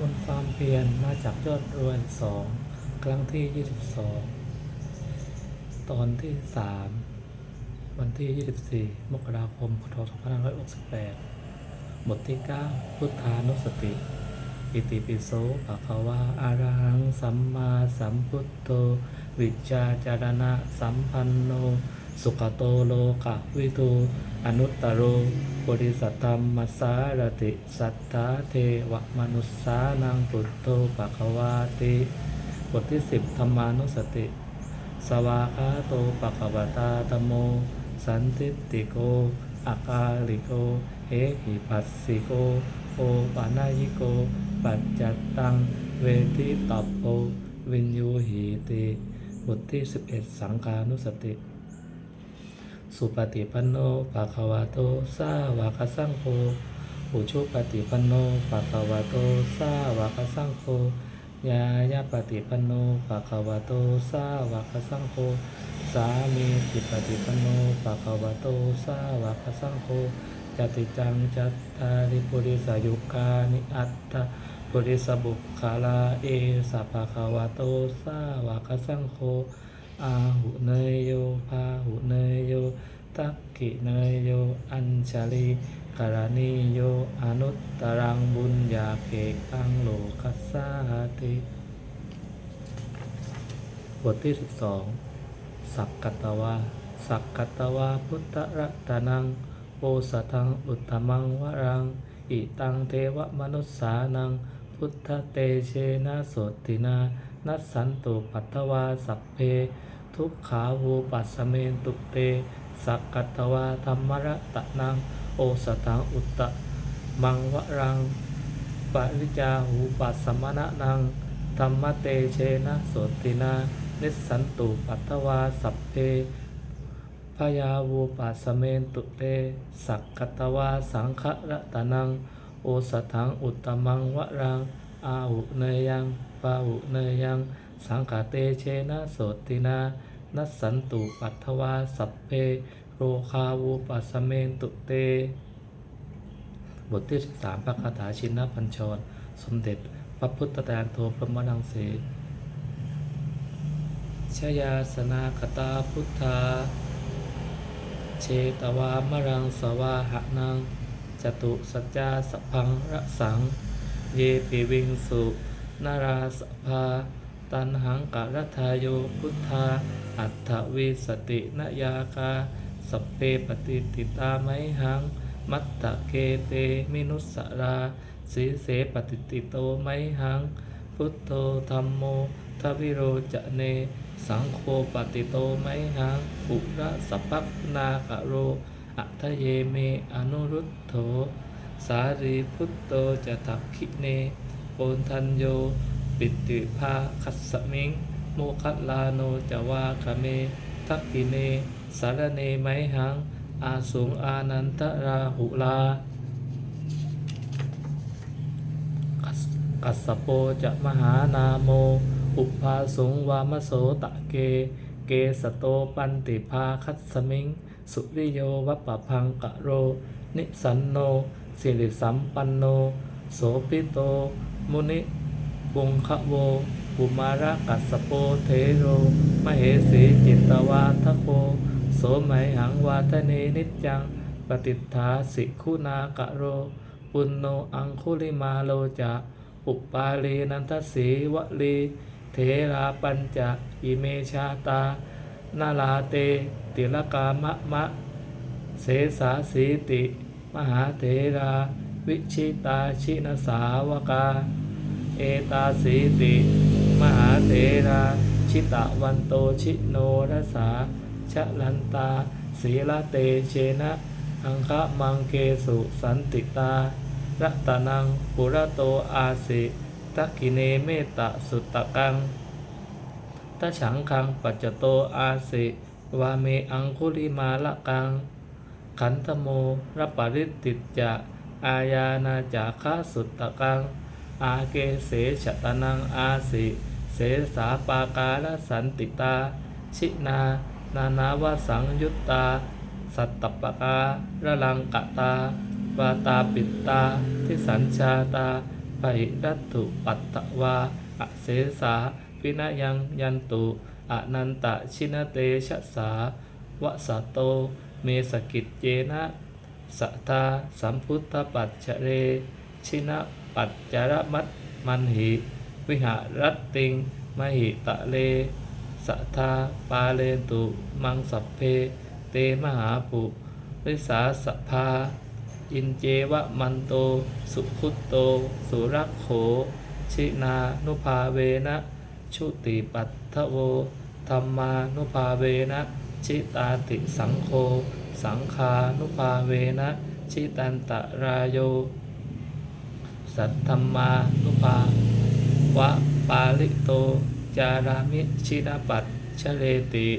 บนความเพียรมาจากยอดรวนสองครั้งที่ 22 ตอนที่ 3 วันที่ 24 มกราคมพศ2568 บทที่ 9 พุทธานุสติ อิติปิโสภะคะวาอะระหัง สัมมาสัมพุทโธ วิจจาจารณะ สัมปันโน สุขโตโลกะวิทูอนุตตโรบริสัทธรรมมัสสารติสัทธาเทวมนุสสานังพุทโธภะคะวาติบทที่สิบธรรมานุสติ สวากาโตปะคะวตาธมโม สันติติโกอากาลิโกเอหิปัสสิโกโอปานายิโก ปัจจัตตัง เวทิตัปโป วินยูหีติ บทที่11สังฆานุสติ สุปฏิปันโนภะคะวะโตสาวกสังโฆอุชุปฏิปันโนภะคะวะโตสาวกสังโฆยายาปฏิปันโนภะคะวะโตสาวกสังโฆสามีจิปฏิปันโนภะคะวะโตสาวกสังโฆจติจังจัตตาริปุริสายุกานิอัตตาปุริสบุคคาลาเอสัพพะคะวะโตสาวกสังโฆ อาหุเนยโยพาหุเนยโย ตักกิเนยโย อัญชลีการณิโย อนุตตรังบุญญาเกตังโลกัสสาติ บทที่ 12 สักกัตวาสักกัตวาพุทธรัตนัง โอสถัง อุตตมังวรัง อิตังเทวมนุสสานัง พุทธเตเชนะโสตินา นัสสันตุปัตตวาสัพเพ ทุกขาวูปัสสเมนตุเต สักกัตวาธรรมรตะนังโอสถังอุตตะ มังวรังปริจาหูปัสสมณะนังธรรมเตเชนะโสตินา นิสันตุปัตตวาสัพเพพยาวูปัสสเมนตุเต สักกัตวาสังฆรตะนังโอสถังอุตตมังวรัง อาหุเนยังปาหุเนยัง สังฆเตเชนะโสตินา นัสสันตุปัตถวาสัพเพโรคาวูปัสเมนตุเต บทที่ 13พระคาถาชินปัญชร สมเด็จพระพุทธตานโทพรหมดังเสชยาสนาคตาพุทธา เชตวามรังสวาหะนัง จตุสัจจาสพังระสัง เยปิวิงสุนาราสภา ตันหังกะรัทาโยพุทธา อัตถวิสตินยากาสเพปฏิติตาไมหัง มัตตะเกเตมินุสสราสีเสปฏิติโตไมหัง พุทโธธรรมโมทวิโรจเน สังโฆปฏิโตไมหังปุระสัพพนากะโร อัทเยเมอนุรุตโถ สารีพุทโตจะทักขิเนโกนทันโย ปิติภาคัสสมิง โมคัลาโนจวาคเม ทักขิเน สารเนไมหัง อาสุงอานันตราหุลากัสสสโปจะมหานาโม อุปาสงวามโสตะเก เกสโตปันติภาคัสสมิง สุริโยวัปปะพังกะโร นิสันโนสิริสัมปันโน โสปิโต มุนิ บุงคะโวปุมาระกัสโปเทโร มเหสีจิตตวาทโกโสมัยหังวาทเนนิจัง ปฏิทาสิคุณากะโร ปุณโนอังคุลิมาโลจะอุปาลีนันทสีวลีเทราปัญจะอิเมชาตานาลาเต ติลกามะมะ เสสาสีติ มหาเถรา วิชิตาชินสาวกา เอตาสีติ มหาเถราชิตะวันโตชิโนรสาชะลันตาศีลเตเชนะอังคะมังเกสุสันติตารัตนังปุระโตอาสิทักขิเนเมตตาสุตตะกังตฉังคังปัจจโตอาสิวาเมอังคุลิมาละกัง ขันธโมรปริตติจจะ อาญานาจาคาสุตตะกัง อาเกเสชตนังอาสิเสสาปากาลสันติตา ชินา นานาวสังยุตตา สัตตปการะลังกะตาวาตาปิตตา ทิสัญชาตาปิรัตถุปัตตวาอเสสาวินายังยันตุอนันตชินเตชะสาวะสะโต เมสกิจเจนะสัทธาสัมพุทธปัจเจเร ชินะ ปัจจารมัตมันหิ วิหารัตติงมหิตะเลสัทธาปาเลตุมังสัพเพ เตมหาปุริสาสภา อินเจวะมันโต สุขุตโต สุรักโข ชินานุภาเวนะชุติปัตถโวธรรมานุภาเวนะชิตาติสังโฆสังคานุภาเวนะชิตันตะรายโย สัทธรรมานุภาวะปาลิโต จารามิชินาปัตชเลติ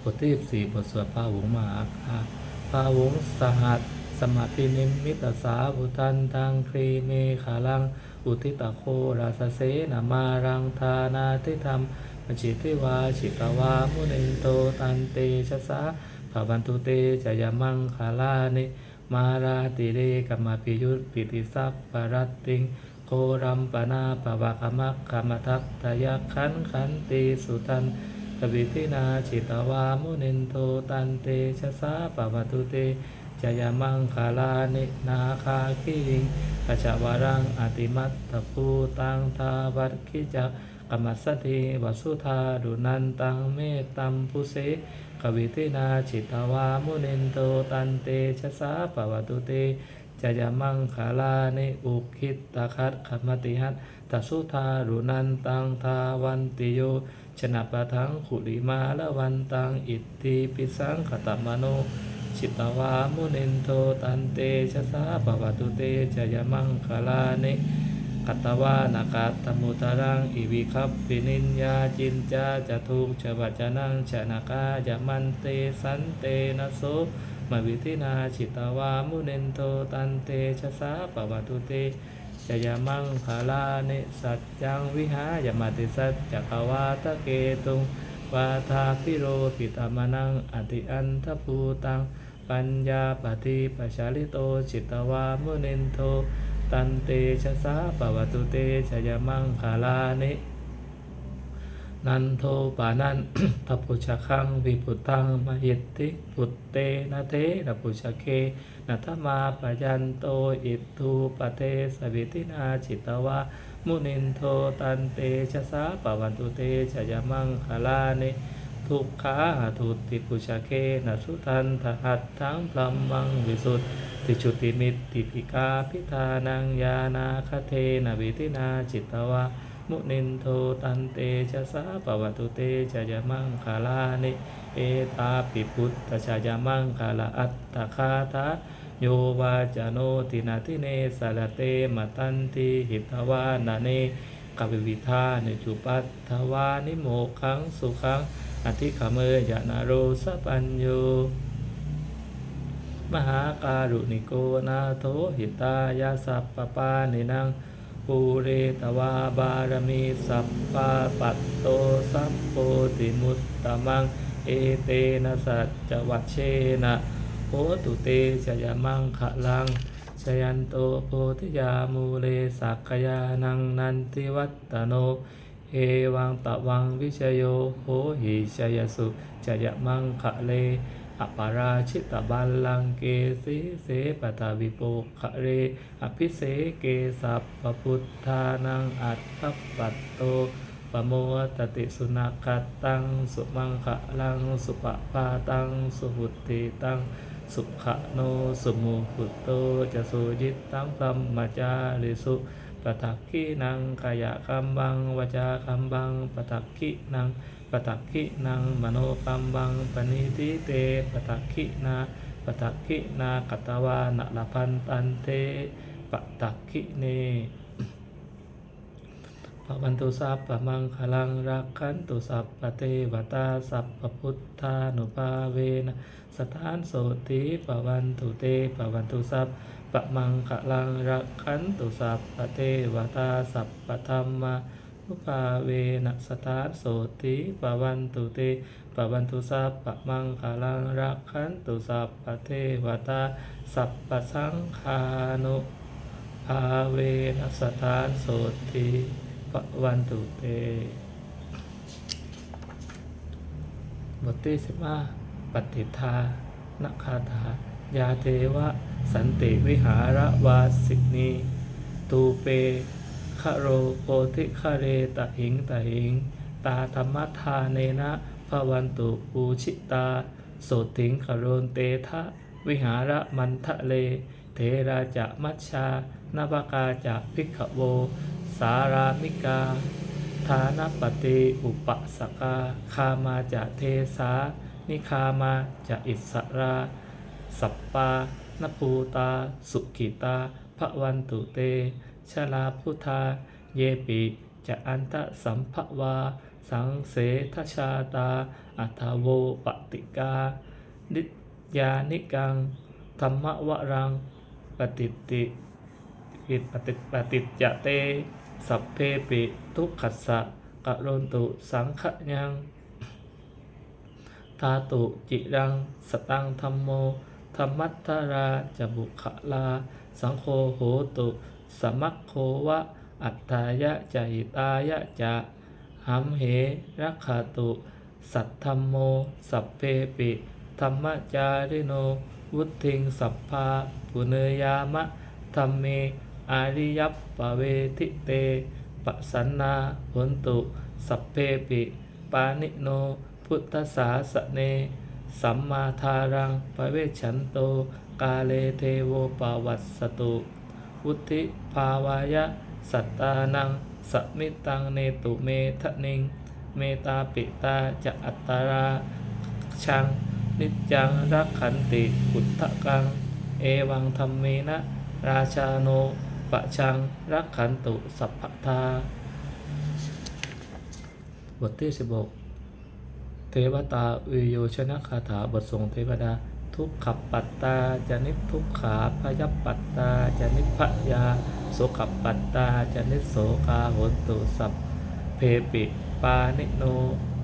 บทที่สี่บทสวดพาหุงมาคาพาหุงสหัสสมาธินิมิตสาอุทันตังครีเมขาลัง อุทิตโคราสเสนามารังทานาทิธรรมปจิติวาชิตวามุนินโตตันเตชะสาภาวันตุเตจยมังคาลานิ มาราติเรกมาปิยุตปิติสัพปรัตติงโครัมปนาปะวะกมักขมทักทายขันขันติสุตันตวิทินาจิตวามุนินโทตันเตชะสาปวัตุเตจยมังคาลานินาคาคิริงขจวารังอติมัตตภูตังทาวัตคิจัก กมัสสติวสุธาดุนันตังเมตตัมพุเสกวิทินาจิตวามุนินโทตันเตชะสาปวัตุเตจยมังคาลานิอุคิตตคัตขมติหัตตสุธาดุนันตังทาวันติโย ชนะปะทังขุลิมาละวันตังอิทธิปิสังขตมโน ชิตวามุนินโทตันเตชะสาปวัตุเตจยมังคลานิ กัตตวานาคาตมุตรังอิวิคัปปินินยาจินจาจะทุกชวัจนังชนะกายมันเตสันเตนะโสมวิธินาชิตวามุนินโทตันเตชะสาปวัตุเตจยมังคาลานิสัจจังวิหายมาติสัจจกวาตะเกตุงวาทาพิโรปิตามนังอติอันทภูตัง ปัญญาปฏิปชาลิโตจิตวามุนินโท ตันเตชะสาปวัตุเตชยมังคาลานินันโทปานันทพุชคังวิพุตังมหิตติพุตเตนะเทนะพุชเคนัทมาปยันโตอิทูปเทสวิตินาจิตวามุนินโทตันเตชะสาปวันตุเตชยมังคลานิ ทุกขาทุติพุชะเคนะสุทันทหัตถังพลัมมังวิสุทธิชุติมิตติภิกาพิธานังยานาคเทนะวิตินาจิตวามุนินโทตันเตชะสาปวัตุเตชะยมังคาลานิเอตาปิพุตตชะยมังคาลาอัตตคาทาโยวาจโนตินาทิเนสารเตมตันติหิตวานาเนกวิวิธาเนจุปัตถวานิโมขังสุขัง อธิขเมยานาโรสปัญโย มหาการุณิโกนาโทหิตายาสัพปปานินังปูเรตวาบารมีสัพปาปัตโตสัพโพติมุตตมัง เอเตนะสัจจวัชเชนะโหตุเตชยมังคะลังชยันโตโพธิยามูเลสักขยานังนันติวัตโน เอวังตะวังวิชโยโหหิชยสุชยมังคะเลอปาราชิตบัลลังเกสีเสปตาวิโปคะเร อภิเสเกสัพปพุทธานังอัตถปัตโตปโมตติสุนักตัง สุมังคะลัง สุปปาตัง สุหุติตัง สุขะโน สุมุหุตโตจะสุยิตตังพรหมจาริสุ ปทักขินังกายคัมบังวจาคัมบังปทักขินังปทักขินังมโนกัมบังปณิทิเตปทักขินาปทักขินากัตวานะละพันตันเตปทักขิเนพระวันตุสัพพะมังคลังรักขันตุสัพพะเทวตาสัพพะพุทธานุภาเวนะสถานโสติปะวันตุเตปะวันตุสัพะมังคะลังรักขันตุสัพพเทวตาสัพพธรรมานุภาเวนะสถานโสติปวันตุเตปวันตุสัพพะมังคลังรักขันตุสัพพเทวตาสัพพสังฆานุภาเวนัสถานโสติปวันตุเตบทที่สิบห้าปฏิทานักคาถายาเทวะ สันติวิหารวาสินีตูเปคะโรโปธิคะเรตะหิงตะหิง ตาธรรมทาเนนะภวันตุปูชิตาโสติงคโรนเตทะวิหารมันทะเล เทราจะมัชชานภกาจะพิกขโว สารามิกาทานปฏิอุปสกาคามาจะเทสา นิคามาจะอิสรา สัปปา นภูตา สุกิตาพระวันตุเต ชลาพุทธาเยปิจะอันตะสัมภวา สังเสทชาตา อัทโวปติกานิยานิกัง ธรรมวรัง ปฏิติปิปฏิปฏิจเต สัพเพปิทุกขัสสะกะโรนตุสังขะยัง ทาตุจิรัง สตังธรรมโม ธรรมัทาราจบุขลา สังโฆโหตุ สมัคโควะ อัตตายะจหิตายะจะหัมเหรักขตุ สัทธรรมโม สัพเพปิ ธรรมจาริโน วุทิงสัพพาปุเนยามะธรรมเม อาริยัปปเวทิเตปสันนาหนตุ สัพเพปิ ปานิโน พุทธสาสเน สัมมาทารังปเวชันโต กาเลเทโวปาวัสสตุวุธิภาวายะ สัตตานังสมิตังเนตุเมทะนิง เมตาปิตาจะอัตตาราชัง นิจังรักขันติพุทธกัง เอวังธรรมเมนะ ราชาโนปะชังรักขันตุสัพพทาบทที่16เท วตาวิโยชนะคาถาบททรงเทวดา ทุกขับปัตตาจานิทุกขาพยับปัตตาจานิพยาโสขับปัตตาจานิโสกาหนตุสัพเพปิปานิโน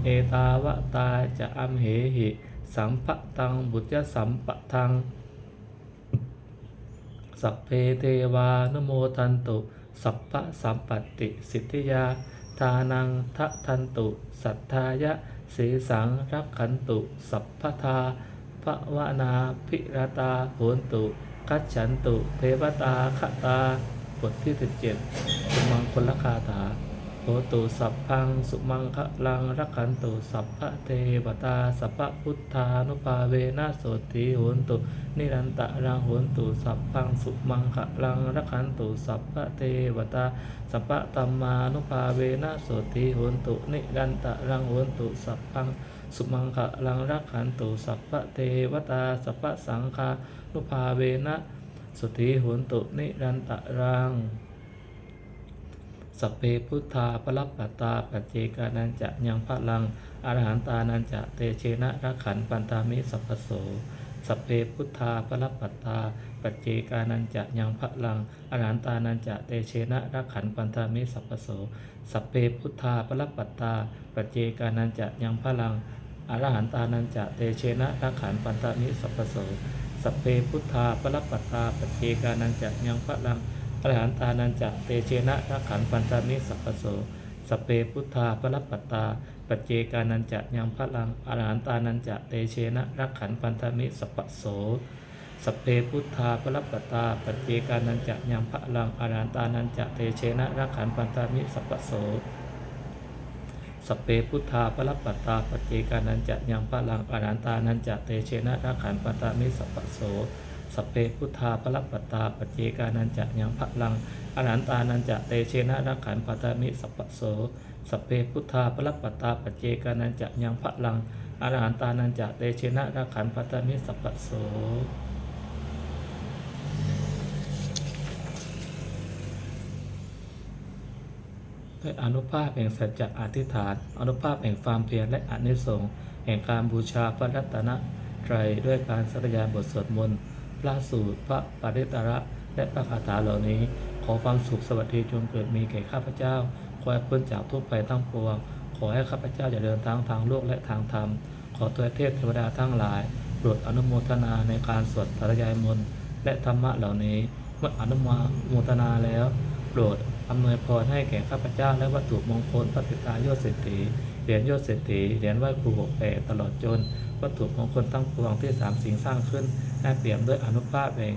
เอตาวตาจะอัมเหหิ สัมปะตังบุตยสัมปะทัง สัพเพเทวานโมทันตุสัพพะสัมปตติสิทธิยา ทานังทะทันตุ สัทธายะ เสสังรักขันตุ สัพพทาภวนาพิรตาโหนตุกัจฉันตุเทวตาขตาบทที่17สุมังคลคาถา โหตุสัพพังสุมังคะลังรักขันตุสัพพะเทวตาสัพพะพุทธานุภาเวนะโสติโหนตุนิรันตะรังโหนตุสัพพังสุมังคะลังรักขันตุสัพพะเทวตาสัพพะตัมมานุภาเวนะโสติโหนตุนิรันตะรังโหนตุสัพพังสุมังคะลังรักขันตุสัพพะเทวตาสัพพะสังฆานุภาเวนะโสติโหนตุนิรันตะรัง สัพเพพุทธาปรับปัตาปัจเจกานันจะยังพระลังอรหันตานันจะเตเชนะรักขันปันตามิสัพพโสสัพเพพุทธาปรับปัตาปัจเจกานันจะยังพระลังอรหันตานันจะเตเชนะรักขันปันตามิสัพพโสสัพเพพุทธาปรับปัตาปัจเจกานันจะยังพระลังอรหันตานันจะเตเชนะรักขันปันตามิสัพพโสสัพเพพุทธาปรับปัตตาปัจเจกานันจะยังพระลัง อรหันตานันจะเตเชนะรักขันปันตามิสัพโสสเปพุทธาปรับปัตตา ปัจเจกานันจะยังพระลังอรหันตานันจะเตเชนะรักขันปันตามิสัพโสสเพพุทธาปรับปัตตา ปัจเจกานันจะยังพระลังอรหันตานันจะเตเชนะรักขันปันตามิสัพโสสเปพุทธาปรับปัตตา ปัจเจกานันจะยังพระลังอรหันตานันจะเตเชนะรักขันปันตามิสัพโส สเพพุทธาปรับปัตตาปจเจกานันจะยังพลังอรหันตานันจะเตเชนะรักขันปัตตมิสัพโสสเพพุทธาปรับปัตตาปจเจกานันจะยังพลังอรหันตานันจะเตเชนะรักขันปัตตมิสัพโสด้วยอนุภาพแห่งสัจจะอธิษฐาน อนุภาพแห่งความเพียรและอนิสงส์แห่งการบูชาพระรัตนตรัยด้วยการสัตยาบทสวดมนต์ พระสูตร พระปริตระและพระคาถาเหล่านี้ ขอความสุขสวัสดีจงเกิดมีแก่ข้าพเจ้า ขอให้พ้นจากทุกภัยทั้งปวง ขอให้ข้าพเจ้าอย่าเดินทางทางโลกและทางธรรม ขอตัวเทพเทวดาทั้งหลายโปรดอนุโมทนาในการสวดปริยายมนต์และธรรมะเหล่านี้ขมื่ออนุโมทนาแล้วโปรดอำนวยพรให้แก่ข้าพเจ้าและวัตถุมงคลพระปิตายอดเศรษฐีเหรียญยอดเศรษฐีเหรียญไหว้ครูหกแปดตลอดจน วัตถุมงคลทั้งปวงที่สามสิ่งสร้างขึ้นให้เปี่ยมด้วยอนุภาพแห่ง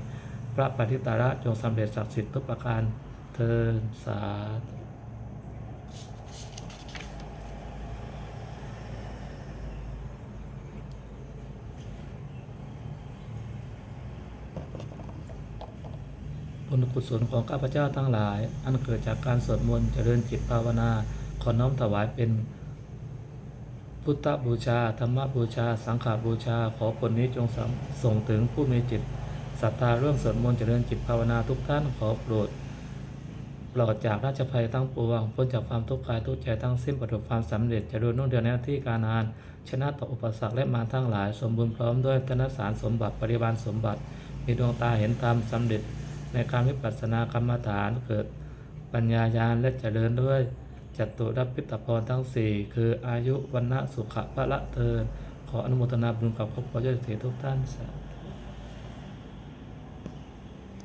พระปฏิตาระจงสำเร็จศักดิ์สิทธิ์ทุกประการเทินสาธุบุญกุศลของข้าพเจ้าทั้งหลาย อันเกิดจากการสวดมนต์เจริญจิตภาวนา ขอน้อมถวายเป็น พุทธบูชา ธรรมบูชา สังฆบูชา ขอผลนี้จงส,ส่งถึงผู้มีจิตศรัทธาร่วมสวดมนต์เจริญจิตภาวนาทุกท่านขอโปรดปลอดจากราชภัยทั้งปวงพ้นจากความทุกข์กายทุกใจทั้งสิ้นประสบความสำเร็จเจริญรุ่งเรืองในหน้าที่การงาน ชนะต่ออุปสรรคและมารทั้งหลาย สมบูรณ์พร้อมด้วยธนสารสมบัติปริบาลสมบัติ มีดวงตาเห็นธรรมสำเร็จ ในการวิปัสสนากรรมฐานเกิดปัญญาญาณและเจริญด้วย จตุรพิตพรทั้งสี่คืออายุวันนะสุขะพระละเทินขออนุโมทนาบุญกับครอบครัวเจ้าทุกท่านสาธุ